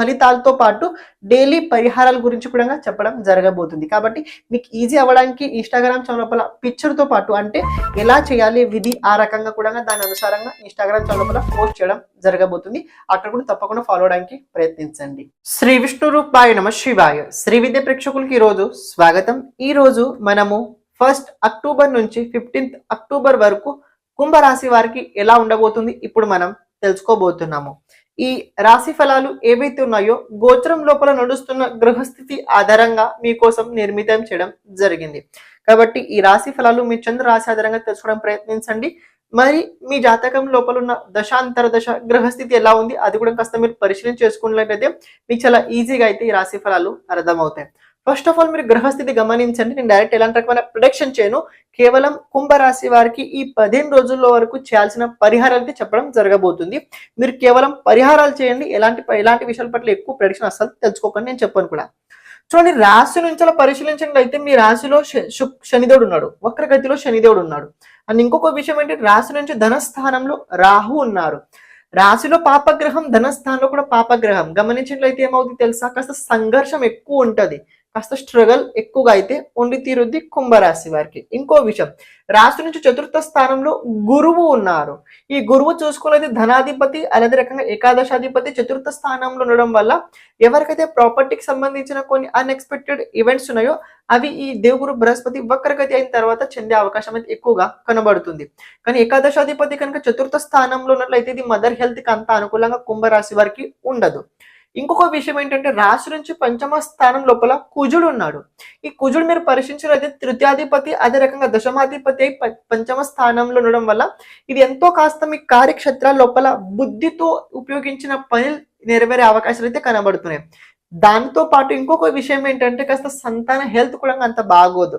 ఫలితాలతో పాటు డైలీ పరిహారాల గురించి కూడా చెప్పడం జరగబోతుంది. కాబట్టి మీకు ఈజీ అవ్వడానికి ఇన్స్టాగ్రామ్ ఛానల్ లోపల పాటు అంటే ఎలా చేయాలి విధి ఆ రకంగా కూడా దాని అనుసారంగా ఇన్స్టాగ్రామ్ ఛానల్ లోపల పోస్ట్ చేయడం జరగబోతుంది. అక్కడ కూడా తప్పకుండా ఫాలో అవడానికి ప్రయత్నించండి. శ్రీ విష్ణు రూపాయ నమ శివాయ. శ్రీ విద్య ప్రేక్షకులకి ఈ రోజు స్వాగతం. ఈ రోజు మనము ఫస్ట్ అక్టోబర్ నుంచి ఫిఫ్టీన్త్ అక్టోబర్ వరకు కుంభరాశి వారికి ఎలా ఉండబోతుంది? ఇప్పుడు మనం తెలుసుకోబోతున్నాము. ఈ రాశి ఫలాలు ఏవైతే ఉన్నాయో గోచరం లోపల నడుస్తున్న గ్రహస్థితి ఆధారంగా మీకోసం నిర్మితం చేయడం జరిగింది. కాబట్టి ఈ రాశి ఫలాలు మీ చంద్ర రాశి ఆధారంగా తెలుసుకోవడం ప్రయత్నించండి. మరి మీ జాతకం లోపల ఉన్న దశాంతర దశ గ్రహస్థితి ఎలా ఉంది? అది కూడా కాస్త మీరు పరిశీలన చేసుకున్నట్లయితే మీకు చాలా ఈజీగా అయితే ఈ రాశి ఫలాలు అర్థమవుతాయి. ఫస్ట్ ఆఫ్ ఆల్ మీరు గ్రహస్థితి గమనించండి. నేను డైరెక్ట్ ఎలాంటి రకమైన ప్రొడక్షన్ చేయను. కేవలం కుంభరాశి వారికి ఈ పదిహేను రోజుల్లో వరకు చేయాల్సిన పరిహారాలు అయితే చెప్పడం జరగబోతుంది. మీరు కేవలం పరిహారాలు చేయండి. ఎలాంటి ఎలాంటి విషయాల పట్ల ఎక్కువ ప్రొడక్షన్ అసలు తెలుసుకోకండి. నేను చెప్పాను కూడా. చూడండి రాశి నుంచి అలా పరిశీలించండి అయితే మీ రాశిలో శనిదేవుడు ఉన్నాడు. వక్రగతిలో శనిదేవుడు ఉన్నాడు. అండ్ ఇంకొక విషయం ఏంటి? రాశి నుంచి ధనస్థానంలో రాహు ఉన్నారు. రాశిలో పాపగ్రహం ధనస్థానంలో కూడా పాపగ్రహం. గమనించినట్లయితే ఏమవుతుంది తెలుసా? కాస్త సంఘర్షం ఎక్కువ ఉంటది. కాస్త స్ట్రగల్ ఎక్కువగా అయితే ఉండి తీరుద్ది కుంభరాశి వారికి. ఇంకో విషయం రాశి నుంచి చతుర్థ స్థానంలో గురువు ఉన్నారు. ఈ గురువు చూసుకున్నది ధనాధిపతి అలాగే రకంగా ఏకాదశాధిపతి చతుర్థ స్థానంలో ఉండడం వల్ల ఎవరికైతే ప్రాపర్టీకి సంబంధించిన కొన్ని అన్ఎక్స్పెక్టెడ్ ఈవెంట్స్ ఉన్నాయో అవి ఈ దేవుగురు బృహస్పతి వక్రగతి అయిన తర్వాత చెందే అవకాశం అయితే ఎక్కువగా కనబడుతుంది. కానీ ఏకాదశాధిపతి కనుక చతుర్థ స్థానంలో ఉన్నట్లయితే ఇది మదర్ హెల్త్కి అంత అనుకూలంగా కుంభరాశి వారికి ఉండదు. ఇంకొక విషయం ఏంటంటే రాశి నుంచి పంచమ స్థానం లోపల కుజుడు ఉన్నాడు. ఈ కుజుడు మీరు పరిశీలించినైతే తృతీయాధిపతి అదే రకంగా దశమాధిపతి అయి పంచమ స్థానంలో ఉండడం వల్ల ఇది ఎంతో కాస్త మీ కార్యక్షేత్రాల లోపల బుద్ధితో ఉపయోగించిన పని నెరవేరే అవకాశాలు అయితే కనబడుతున్నాయి. దాంతో పాటు ఇంకొక విషయం ఏంటంటే కాస్త సంతాన హెల్త్ కూడా అంత బాగోదు.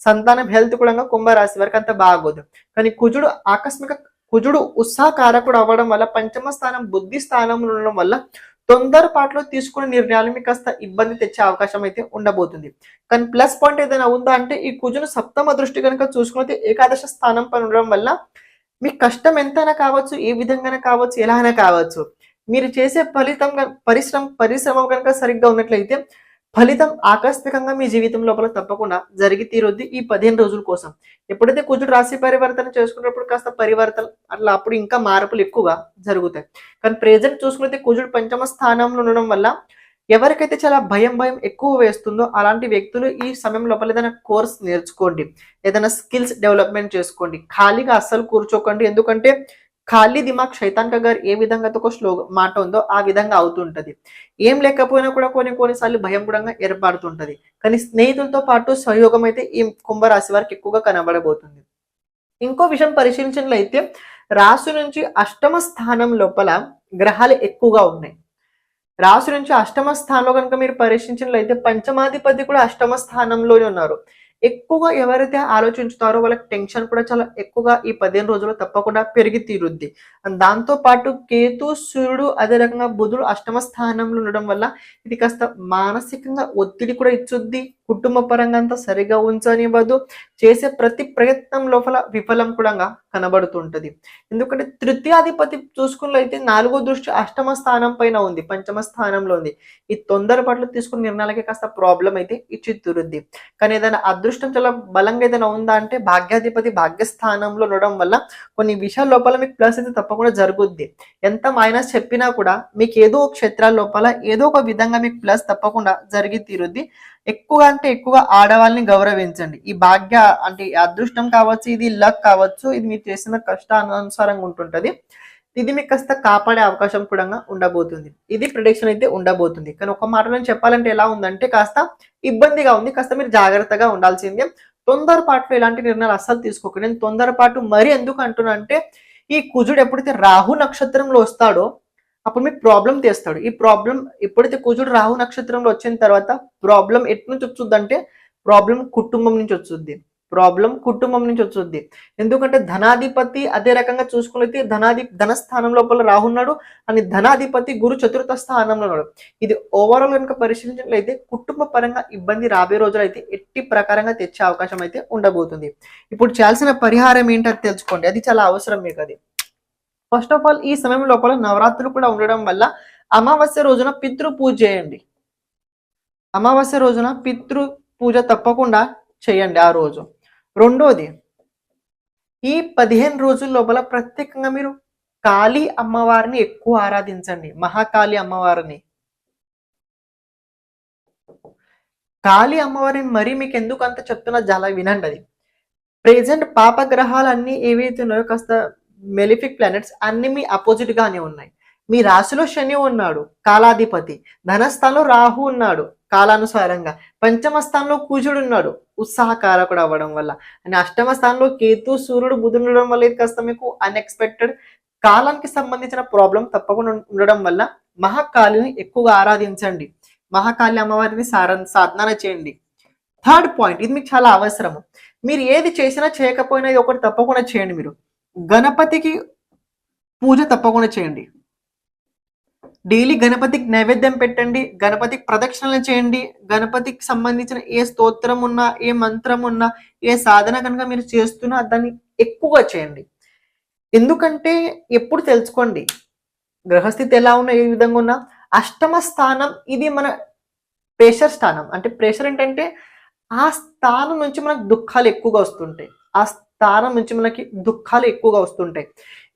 సంతానం హెల్త్ కూడా కుంభరాశి వరకు అంత బాగోదు. కానీ కుజుడు ఆకస్మిక కుజుడు ఉత్సాహకారకుడు అవ్వడం వల్ల పంచమ స్థానం బుద్ధి స్థానంలో ఉండడం వల్ల తొందరపాటులో తీసుకునే నిర్ణయాలు మీకు కాస్త ఇబ్బంది తెచ్చే అవకాశం అయితే ఉండబోతుంది. కానీ ప్లస్ పాయింట్ ఏదైనా ఉందా అంటే ఈ కుజును సప్తమ దృష్టి కనుక చూసుకున్నైతే ఏకాదశ స్థానం పని ఉండడం వల్ల మీ కష్టం ఎంతైనా కావచ్చు ఏ విధంగానే కావచ్చు ఎలా అయినా కావచ్చు. మీరు చేసే ఫలితం పరిశ్రమ పరిశ్రమ కనుక సరిగ్గా ఉన్నట్లయితే ఫలితం ఆకస్మికంగా మీ జీవితం లోపల తప్పకుండా జరిగి తీరుద్ది ఈ పదిహేను రోజుల కోసం. ఎప్పుడైతే కుజుడు రాశి పరివర్తన చేసుకున్నప్పుడు కాస్త పరివర్తన అట్లా అప్పుడు ఇంకా మార్పులు ఎక్కువగా జరుగుతాయి. కానీ ప్రెజెంట్ చూసుకుంటే కుజుడు పంచమ స్థానంలో ఉండడం వల్ల ఎవరికైతే చాలా భయం భయం ఎక్కువ వేస్తుందో అలాంటి వ్యక్తులు ఈ సమయం లోపల ఏదైనా కోర్స్ నేర్చుకోండి. ఏదైనా స్కిల్స్ డెవలప్మెంట్ చేసుకోండి. ఖాళీగా అస్సలు కూర్చోకండి. ఎందుకంటే ఖాళీ దిమాగ్ శైతాన్ గారు ఏ విధంగా ఒక శ్లో మాట ఉందో ఆ విధంగా అవుతుంటది. ఏం లేకపోయినా కూడా కొన్ని కొన్నిసార్లు భయం కూడా ఏర్పడుతుంటది. కానీ స్నేహితులతో పాటు సహయోగం అయితే ఈ కుంభరాశి వారికి ఎక్కువగా కనబడబోతుంది. ఇంకో విషయం పరిశీలించినట్లయితే రాశి నుంచి అష్టమ స్థానం లోపల గ్రహాలు ఎక్కువగా ఉన్నాయి. రాశి నుంచి అష్టమ స్థానంలో కనుక మీరు పరీక్షించినట్లయితే పంచమాధిపతి కూడా అష్టమ స్థానంలోనే ఉన్నారు. ఎక్కువగా ఎవరైతే ఆలోచించుతారో వాళ్ళకి టెన్షన్ కూడా చాలా ఎక్కువగా ఈ పదిహేను రోజుల్లో తప్పకుండా పెరిగి తీరుద్ది. దాంతో పాటు కేతు సూర్యుడు అదే రకంగా బుధుడు అష్టమ స్థానంలో ఉండడం వల్ల ఇది కాస్త మానసికంగా ఒత్తిడి కూడా ఇచ్చుద్ది. కుటుంబ పరంగా అంతా సరిగా ఉంచనివ్వదు. చేసే ప్రతి ప్రయత్నం లోపల విఫలం కూడా కనబడుతుంటది. ఎందుకంటే తృతీయాధిపతి చూసుకున్నట్లయితే నాలుగో దృష్టి అష్టమ స్థానం పైన ఉంది పంచమ స్థానంలో ఉంది. ఈ తొందర పట్ల తీసుకున్న నిర్ణయాలకి కాస్త ప్రాబ్లం అయితే ఇచ్చి తీరుద్ది కానీ ఏదైనా అదృష్టం చాలా బలంగా ఏదైనా ఉందా అంటే భాగ్యాధిపతి భాగ్యస్థానంలో ఉండడం వల్ల కొన్ని విషయాల లోపల మీకు ప్లస్ అయితే తప్పకుండా జరుగుద్ది. ఎంత మైనస్ చెప్పినా కూడా మీకు ఏదో ఒక క్షేత్రాల లోపల ఏదో ఒక విధంగా మీకు ప్లస్ తప్పకుండా జరిగి తీరుద్ది. ఎక్కువగా అంటే ఎక్కువ ఆడవాళ్ళని గౌరవించండి. ఈ భాగ్య అంటే అదృష్టం కావచ్చు ఇది లక్ కావచ్చు ఇది మీరు చేసిన కష్టానుసారంగా ఉంటుంటది. ఇది మీకు కాస్త కాపాడే అవకాశం కూడా ఉండబోతుంది. ఇది ప్రొడిక్షన్ అయితే ఉండబోతుంది. కానీ ఒక మాట నేను చెప్పాలంటే ఎలా ఉందంటే కాస్త ఇబ్బందిగా ఉంది. కాస్త మీరు జాగ్రత్తగా ఉండాల్సిందే. తొందరపాటులో ఇలాంటి నిర్ణయాలు అస్సలు తీసుకోకండి. నేను తొందరపాటు మరీ ఎందుకు అంటున్నా అంటే ఈ కుజుడు ఎప్పుడైతే రాహు నక్షత్రంలో వస్తాడో అప్పుడు మీకు ప్రాబ్లం తెస్తాడు. ఈ ప్రాబ్లం ఎప్పుడైతే కుజుడు రాహు నక్షత్రంలో వచ్చిన తర్వాత ప్రాబ్లం ఎటు నుంచి వచ్చుద్దంటే ప్రాబ్లం కుటుంబం నుంచి వచ్చుద్ది ప్రాబ్లం కుటుంబం నుంచి వచ్చుద్ది ఎందుకంటే ధనాధిపతి అదే రకంగా చూసుకున్నైతే ధనాధి ధనస్థానం లోపల రాహున్నాడు అని ధనాధిపతి గురు చతుర్థ స్థానంలో ఉన్నాడు. ఇది ఓవరాల్ కనుక పరిశీలించినట్లయితే కుటుంబ పరంగా ఇబ్బంది రాబోయే రోజులు అయితే ఎట్టి ప్రకారంగా తెచ్చే అవకాశం అయితే ఉండబోతుంది. ఇప్పుడు చేయాల్సిన పరిహారం ఏంటో తెలుసుకోండి. అది చాలా అవసరం మీకు అది. ఫస్ట్ ఆఫ్ ఆల్ ఈ సమయం లోపల నవరాత్రులు కూడా ఉండడం వల్ల అమావాస్య రోజున పితృ పూజ చేయండి. అమావాస్య రోజున పితృ పూజ తప్పకుండా చేయండి ఆ రోజు. రెండోది ఈ పదిహేను రోజుల లోపల ప్రత్యేకంగా మీరు కాళీ అమ్మవారిని ఎక్కువ ఆరాధించండి. మహాకాళి అమ్మవారిని. కాళీ అమ్మవారిని మరీ మీకు ఎందుకు అంత చెప్తున్నా చాలా వినండి అది. ప్రెజెంట్ పాపగ్రహాలు అన్ని ఏవైతే ఉన్నాయో కాస్త మెలిఫిక్ ప్లానెట్స్ అన్ని మీ అపోజిట్ గానే ఉన్నాయి. మీ రాశిలో శని ఉన్నాడు కాలాధిపతి ధనస్థానంలో రాహు ఉన్నాడు కాలానుసారంగా పంచమ స్థానంలో కూజుడు ఉన్నాడు ఉత్సాహకారకుడు అవ్వడం వల్ల. అని అష్టమ స్థానంలో కేతు సూర్యుడు బుధుడు ఉండడం వల్ల ఇది కాస్త మీకు అన్ఎక్స్పెక్టెడ్ కాలానికి సంబంధించిన ప్రాబ్లం తప్పకుండా ఉండడం వల్ల మహాకాళిని ఎక్కువగా ఆరాధించండి. మహాకాళి అమ్మవారిని సార సాధన చేయండి. థర్డ్ పాయింట్ ఇది మీకు చాలా అవసరము. మీరు ఏది చేసినా చేయకపోయినా ఇది ఒకటి తప్పకుండా చేయండి మీరు. గణపతికి పూజ తప్పకుండా చేయండి. డైలీ గణపతికి నైవేద్యం పెట్టండి గణపతికి ప్రదక్షిణలు చేయండి గణపతికి సంబంధించిన ఏ స్తోత్రం ఉన్నా ఏ మంత్రం ఉన్నా ఏ సాధన కనుక మీరు చేస్తున్నా దాన్ని ఎక్కువగా చేయండి. ఎందుకంటే ఎప్పుడు తెలుసుకోండి గ్రహస్థితి ఎలా ఉన్నా ఏ విధంగా ఉన్నా అష్టమ స్థానం ఇది మన ప్రెషర్ స్థానం. అంటే ప్రెషర్ ఏంటంటే ఆ స్థానం నుంచి మనకు దుఃఖాలు ఎక్కువగా వస్తుంటాయి. ఆ స్థానం నుంచి మనకి దుఃఖాలు ఎక్కువగా వస్తుంటాయి.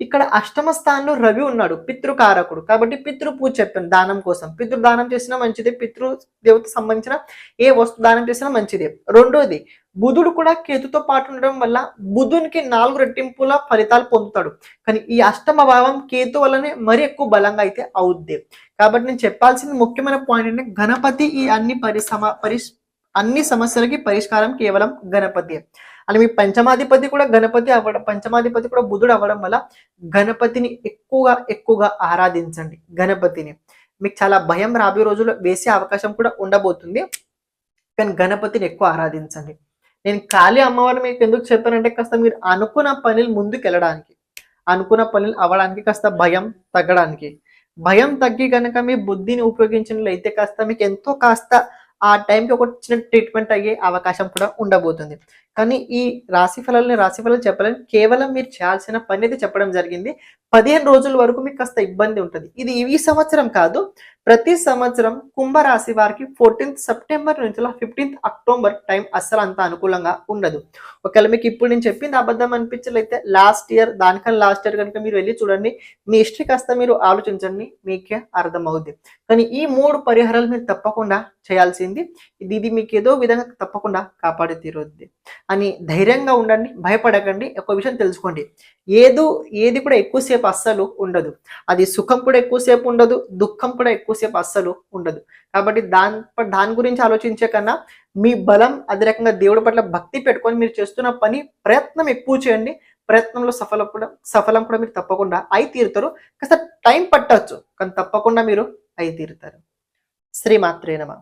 ఇక్కడ అష్టమ స్థానంలో రవి ఉన్నాడు పితృకారకుడు. కాబట్టి పితృ పూజ చెప్పాను దానం కోసం. పితృ దానం చేసినా మంచిదే పితృ దేవత సంబంధించిన ఏ వస్తు దానం చేసినా మంచిదే. రెండోది బుధుడు కూడా కేతుతో పాటు ఉండడం వల్ల బుధునికి నాలుగు రెట్టింపుల ఫలితాలు పొందుతాడు. కానీ ఈ అష్టమ భావం కేతు వల్లనే మరి ఎక్కువ బలంగా అయితే అవుద్ది. కాబట్టి నేను చెప్పాల్సిన ముఖ్యమైన పాయింట్ ఏంటంటే గణపతి ఈ అన్ని పరిసమ పరిష్ అన్ని సమస్యలకి పరిష్కారం కేవలం గణపతి. అలాగే మీ పంచమాధిపతి కూడా గణపతి అవ్వడం పంచమాధిపతి కూడా బుధుడు అవ్వడం వల్ల గణపతిని ఎక్కువగా ఎక్కువగా ఆరాధించండి గణపతిని. మీకు చాలా భయం రాబోయే రోజుల్లో వేసే అవకాశం కూడా ఉండబోతుంది. కానీ గణపతిని ఎక్కువ ఆరాధించండి. నేను ఖాళీ అమ్మవారిని మీకు ఎందుకు చెప్పానంటే కాస్త మీరు అనుకున్న పనులు ముందుకు వెళ్ళడానికి అనుకున్న పనులు అవ్వడానికి కాస్త భయం తగ్గడానికి. భయం తగ్గి కనుక మీ బుద్ధిని ఉపయోగించినట్లయితే కాస్త మీకు ఎంతో కాస్త ఆ టైంకి ఒక చిన్న ట్రీట్మెంట్ అయ్యే అవకాశం కూడా ఉండబోతుంది. కానీ ఈ రాశి ఫలాలని రాశి ఫలాలు చెప్పాలని కేవలం మీరు చేయాల్సిన పని అయితే చెప్పడం జరిగింది. పదిహేను రోజుల వరకు మీకు కాస్త ఇబ్బంది ఉంటుంది. ఇది ఈ సంవత్సరం కాదు. ప్రతి సంవత్సరం కుంభరాశి వారికి ఫోర్టీన్త్ సెప్టెంబర్ నుంచి ఫిఫ్టీన్త్ అక్టోబర్ టైం అస్సలు అంత అనుకూలంగా ఉండదు. ఒకవేళ మీకు ఇప్పుడు నేను చెప్పింది అబద్ధం అనిపించలేతే లాస్ట్ ఇయర్ దానికన్నా లాస్ట్ ఇయర్ కనుక మీరు వెళ్ళి చూడండి. మీ హిస్టరీ కాస్త మీరు ఆలోచించండి మీకే అర్థమవుద్ది. కానీ ఈ మూడు పరిహారాలు మీరు తప్పకుండా చేయాల్సింది ఇది ఇది మీకు ఏదో విధంగా తప్పకుండా కాపాడి తీరుద్ది. అని ధైర్యంగా ఉండండి భయపడకండి. ఒక విషయం తెలుసుకోండి. ఏదో ఏది కూడా ఎక్కువసేపు అస్సలు ఉండదు. అది సుఖం కూడా ఎక్కువసేపు ఉండదు దుఃఖం కూడా ఎక్కువ ఎక్కువసేపు అస్సలు ఉండదు. కాబట్టి దాని దాని గురించి ఆలోచించే కన్నా మీ బలం అదే రకంగా దేవుడి పట్ల భక్తి పెట్టుకొని మీరు చేస్తున్న పని ప్రయత్నం ఎక్కువ చేయండి. ప్రయత్నంలో సఫలం కూడా సఫలం కూడా మీరు తప్పకుండా అయి తీరుతారు. కాస్త టైం పట్టవచ్చు కానీ తప్పకుండా మీరు అయి తీరుతారు. శ్రీమాత్రే నమ.